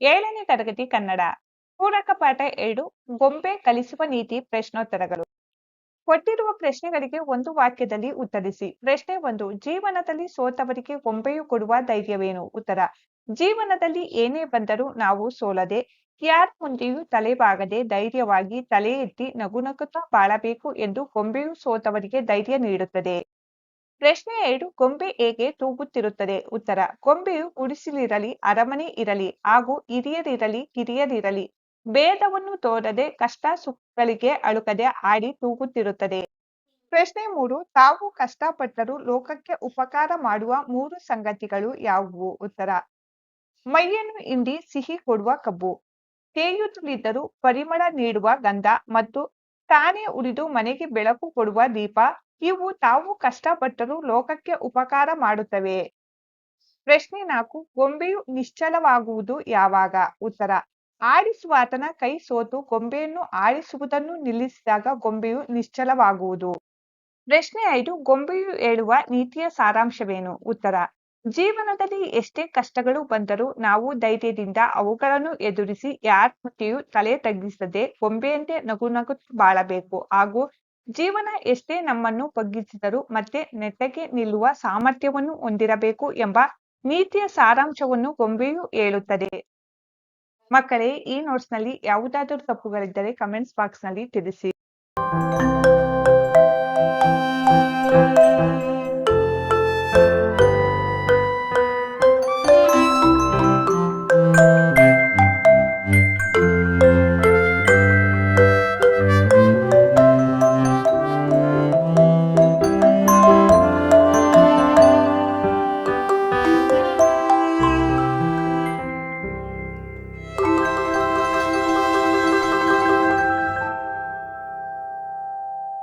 ಏಳನೇ ತರಗತಿ ಕನ್ನಡ. ಪೂರಕ ಪಾಠ ಎರಡು, ಗೊಂಬೆ ಕಲಿಸುವ ನೀತಿ, ಪ್ರಶ್ನೋತ್ತರಗಳು. ಕೊಟ್ಟಿರುವ ಪ್ರಶ್ನೆಗಳಿಗೆ ಒಂದು ವಾಕ್ಯದಲ್ಲಿ ಉತ್ತರಿಸಿ. ಪ್ರಶ್ನೆ ಒಂದು, ಜೀವನದಲ್ಲಿ ಸೋತವರಿಗೆ ಗೊಂಬೆಯು ಕೊಡುವ ಧೈರ್ಯವೇನು? ಉತ್ತರ, ಜೀವನದಲ್ಲಿ ಏನೇ ಬಂದರೂ ನಾವು ಸೋಲದೆ, ಯಾರ ಮುಂದೆಯೂ ತಲೆಬಾಗದೆ ಧೈರ್ಯವಾಗಿ ತಲೆ ಎತ್ತಿ ನಗುನಗುತ್ತಾ ಬಾಳಬೇಕು ಎಂದು ಗೊಂಬೆಯು ಸೋತವರಿಗೆ ಧೈರ್ಯ ನೀಡುತ್ತದೆ. ಪ್ರಶ್ನೆ ಎರಡು, ಗೊಂಬೆ ಹೇಗೆ ತೂಗುತ್ತಿರುತ್ತದೆ? ಉತ್ತರ, ಗೊಂಬೆಯು ಗುಡಿಸಿಲಿರಲಿ, ಅರಮನೆ ಇರಲಿ, ಹಾಗೂ ಹಿರಿಯರಿರಲಿ ಕಿರಿಯರಿರಲಿ ಭೇದವನ್ನು ತೋರದೆ ಕಷ್ಟ ಸುಖಗಳಿಗೆ ಅಳುಕದೆ ಆಡಿ ತೂಗುತ್ತಿರುತ್ತದೆ. ಪ್ರಶ್ನೆ ಮೂರು, ತಾವು ಕಷ್ಟಪಟ್ಟರೂ ಲೋಕಕ್ಕೆ ಉಪಕಾರ ಮಾಡುವ ಮೂರು ಸಂಗತಿಗಳು ಯಾವುವು? ಉತ್ತರ, ಮೈಯನ್ನು ಹಿಂಡಿ ಸಿಹಿ ಕೊಡುವ ಕಬ್ಬು. ತೇಯುತ್ತಲಿದ್ದರೂ ಪರಿಮಳ ನೀಡುವ ಗಂಧ ಮತ್ತು ತಾನೇ ಉರಿದು ಮನೆಗೆ ಬೆಳಕು ಕೊಡುವ ದೀಪ. ಇವು ತಾವು ಕಷ್ಟಪಟ್ಟರೂ ಲೋಕಕ್ಕೆ ಉಪಕಾರ ಮಾಡುತ್ತವೆ. ಪ್ರಶ್ನೆ ನಾಲ್ಕು, ಗೊಂಬೆಯು ನಿಶ್ಚಲವಾಗುವುದು ಯಾವಾಗ? ಉತ್ತರ ಆಡಿಸುವಾತನ ಕೈ ಸೋತು ಗೊಂಬೆಯನ್ನು ಆಡಿಸುವುದನ್ನು ನಿಲ್ಲಿಸಿದಾಗ ಗೊಂಬೆಯು ನಿಶ್ಚಲವಾಗುವುದು. ಪ್ರಶ್ನೆ ಐದು, ಗೊಂಬೆಯು ಹೇಳುವ ನೀತಿಯ ಸಾರಾಂಶವೇನು? ಉತ್ತರ, ಜೀವನದಲ್ಲಿ ಎಷ್ಟೇ ಕಷ್ಟಗಳು ಬಂದರೂ ನಾವು ಧೈರ್ಯದಿಂದ ಅವುಗಳನ್ನು ಎದುರಿಸಿ ಯಾರ ತಲೆ ತಗ್ಗಿಸದೆ ಗೊಂಬೆಯಂತೆ ನಗು ನಗು ಬಾಳಬೇಕು. ಹಾಗೂ ಜೀವನ ಎಷ್ಟೇ ನಮ್ಮನ್ನು ಬಗ್ಗಿಸಿದರೂ ಮತ್ತೆ ನೆಟ್ಟಗೆ ನಿಲ್ಲುವ ಸಾಮರ್ಥ್ಯವನ್ನು ಹೊಂದಿರಬೇಕು ಎಂಬ ನೀತಿಯ ಸಾರಾಂಶವನ್ನು ಗೊಂಬೆಯು ಹೇಳುತ್ತದೆ. ಮಕ್ಕಳೇ, ಈ ನೋಟ್ಸ್ನಲ್ಲಿ ಯಾವುದಾದರೂ ತಪ್ಪುಗಳಿದ್ದರೆ ಕಮೆಂಟ್ಸ್ ಬಾಕ್ಸ್ನಲ್ಲಿ ತಿಳಿಸಿ.